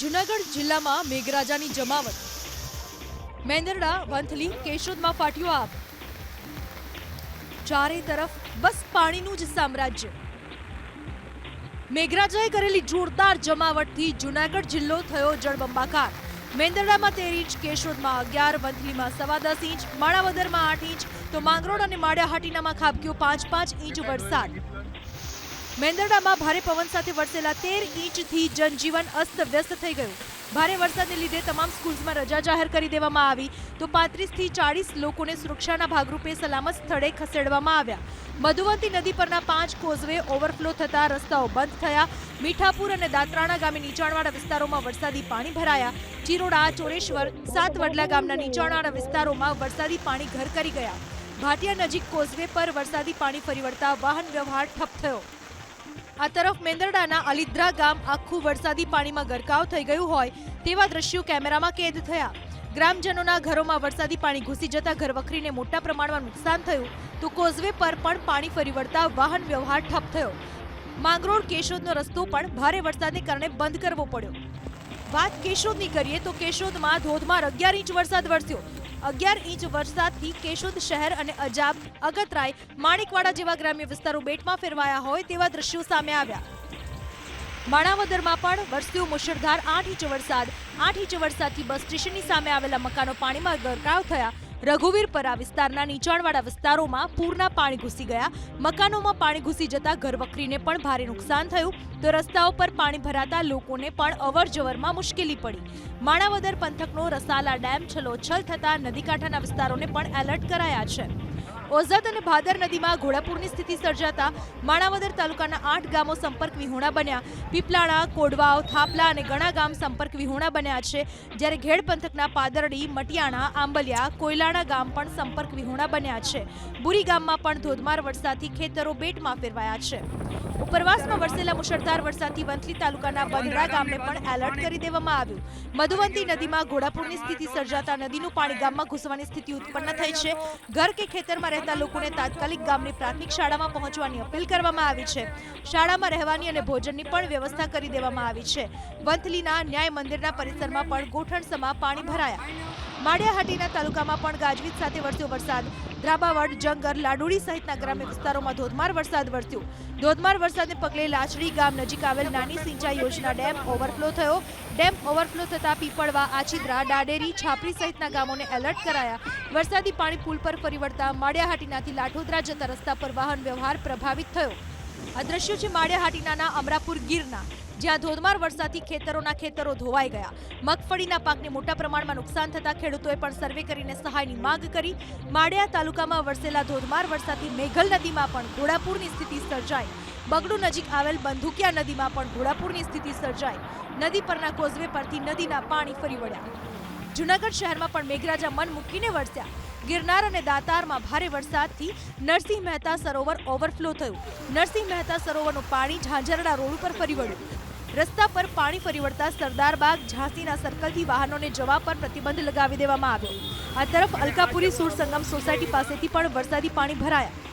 જુનાગઢ જિલ્લામાં મેઘરાજાની જમાવટ. મેંદરડા, વંથલી, કેશોદમાં ફાટ્યો આપ ચારે તરફ બસ પાણીનું જ સામ્રાજ્ય. મેઘરાજાએ કરેલી જોરદાર જમાવટથી જુનાગઢ જિલ્લો થયો જળબંબાકાર. મેંદરડામાં તેર ઇંચ, કેશોદમાં અગિયાર, વંથલીમાં સવા દસ ઇંચ, માણાવદરમાં આઠ ઇંચ, તો માંગરોળ અને માળિયાહાટીનામાં ખાબક્યો પાંચ પાંચ ઇંચ વરસાદ. મેંદરડામાં ભારે પવન સાથે વરસેલા તેર ઇંચથી જનજીવન અસ્તવ્યસ્ત થઈ ગયું. ભારે વરસાદને લીધે તમામ સ્કૂલ્સમાં રજા જાહેર કરી દેવામાં આવી. તો પાંત્રીસથી ચાળીસ લોકોને સુરક્ષાના ભાગરૂપે સલામત સ્થળે ખસેડવામાં આવ્યા. મધુવંતી નદી પરના પાંચ કોઝવે ઓવરફ્લો થતા રસ્તાઓ બંધ થયા. મીઠાપુર અને દાંતરાણા ગામે નીચાણવાળા વિસ્તારોમાં વરસાદી પાણી ભરાયા. ચિરોડા, ચોરેશ્વર સાત વડલા ગામના નીચાણવાળા વિસ્તારોમાં વરસાદી પાણી ઘર કરી ગયા. ભાટિયા નજીક કોઝવે પર વરસાદી પાણી ફરી વળતા વાહન વ્યવહાર ઠપ થયો. આ તરફ મેંદરડાના અલિદ્રા ગામ આખું વરસાદી પાણીમાં ગરકાવ થઈ ગયું હોય તેવા દ્રશ્યો કેમેરામાં કેદ થયા. ગ્રામજનોના ઘરોમાં વરસાદી પાણી ઘૂસી જતા ઘરવખરીને મોટા પ્રમાણમાં નુકસાન થયું તો કોઝવે પર પણ પાણી ફરી વળતા વાહન વ્યવહાર ઠપ થયો. માંગરોળ કેશોદનો રસ્તો પણ ભારે વરસાદને કારણે બંધ કરવો પડ્યો. વાત કેશોદની કરીએ તો કેશોદમાં ધોધમાર અગિયાર ઇંચ વરસાદ વરસ્યો. અગિયાર ઇંચ વરસાદથી કેશોદ શહેર અને અજાબ અગતરાય માણિકવાડા જેવા ગ્રામ્ય વિસ્તારો બેટમાં ફેરવાયા હોય તેવા દ્રશ્યો સામે આવ્યા. માણાવદરમાં પણ વરસ્યો મુશળધાર આઠ ઇંચ વરસાદ. આઠ ઇંચ વરસાદથી બસ સ્ટેશનની સામે આવેલા મકાનો પાણીમાં ગરકાવ થયા. રઘુવીરપરા વિસ્તારના નીચાણવાળા વિસ્તારોમાં પૂરના પાણી ઘૂસી ગયા. મકાનોમાં પાણી ઘૂસી જતા ઘરવખરીને પણ ભારે નુકસાન થયું. તો રસ્તાઓ પર પાણી ભરાતા લોકોને પણ અવરજવરમાં મુશ્કેલી પડી. માણાવદર પંથકનો રસાલા ડેમ છલોછલ થતા નદીકાંઠાના વિસ્તારોને પણ એલર્ટ કરાયા છે. ઓઝત અને ભાદર નદીમાં ઘોડાપૂરની સ્થિતિ સર્જાતા માણાવદર તાલુકાના આઠ ગામો સંપર્ક વિહોણા બન્યા. પીપલાણા, કોડવાવ, થાપલા અને ગણા ગામ સંપર્ક વિહોણા બન્યા છે. જ્યારે ઘેડ પંથકના પાદરડી, મટિયાણા, આંબલિયા, કોયલાણા ગામ પણ સંપર્ક વિહોણા બન્યા છે. બુરી ગામમાં પણ ધોધમાર વરસાદથી ખેતરો બેટમાં ફેરવાયા છે. ઉપરવાસમાં વરસેલા મુશળધાર વરસાદથી વંથલી તાલુકાના બંદરા ગામને પણ એલર્ટ કરી દેવામાં આવ્યું. મધુવંતી નદીમાં ઘોડાપુરની સ્થિતિ સર્જાતા નદીનું પાણી ગામમાં ઘૂસવાની સ્થિતિ ઉત્પન્ન થઈ છે. ઘર કે ખેતરમાં રહેતા લોકોને તાત્કાલિક ગામની પ્રાથમિક શાળામાં પહોંચવાની અપીલ કરવામાં આવી છે. શાળામાં રહેવાની અને ભોજનની પણ વ્યવસ્થા કરી દેવામાં આવી છે. વંથલીના ન્યાય મંદિરના પરિસરમાં પણ ગોઠણસમાં પાણી ભરાયા. માળિયાહાટીના તાલુકામાં પણ ગાજવીજ સાથે વરસ્યો વરસાદ. દ્રાબાવડ જંગર, લાડુડી સહિતના ગ્રામ્ય વિસ્તારોમાં ધોધમાર વરસાદ વરસ્યો. ધોધમાર વરસાદને પગલે લાચડી ગામ નજીક આવેલ નાની સિંચાઈ યોજના ડેમ ઓવરફ્લો થયો. ડેમ ઓવરફ્લો થતા પીપળવા, આછિદ્રા, ડાડેરી, છાપરી સહિતના ગામોને એલર્ટ કરાયા. વરસાદી પાણી પુલ પર ફરી વળતા માળિયાહાટીનાથી લાઠોદરા જતા રસ્તા પર વાહન વ્યવહાર પ્રભાવિત થયો. આ દ્રશ્યો છે માળિયાહાટીનાના અમરાપુર ગીરના, જ્યાં ધોધમાર વરસાદથી ખેતરોના ખેતરો ધોવાઈ ગયા. મગફળીના પાકને મોટા પ્રમાણમાં નુકસાન થતા ખેડૂતોએ પણ સર્વે કરીને સહાયની માંગ કરી. માળિયા તાલુકામાં વરસેલા ધોધમાર વરસાદથી મેઘલ નદીમાં પણ ઘોડાપુરની સ્થિતિ સર્જાઈ. બગડુ નજીક આવેલ બંધુકિયા નદીમાં પણ ઘોડાપુરની સ્થિતિ સર્જાઈ. નદી પરના કોઝવે પરથી નદીના પાણી ફરી વળ્યા. જુનાગઢ શહેરમાં પણ મેઘરાજા મન મૂકીને વરસ્યા. ગિરનાર અને દાતારમાં ભારે વરસાદથી નરસિંહ મહેતા સરોવર ઓવરફ્લો થયું. નરસિંહ મહેતા સરોવરનું પાણી ઝાંઝરડા રોડ ઉપર ફરી વળ્યું. રસ્તા પર પાણી ફરી વળતા સરદારબાગ ઝાંસીના સર્કલથી વાહનોને જવા પર પ્રતિબંધ લગાવી દેવામાં આવ્યો. આ તરફ અલકાપુરી સુર સંગમ સોસાયટી પાસેથી પણ વરસાદી પાણી ભરાયા.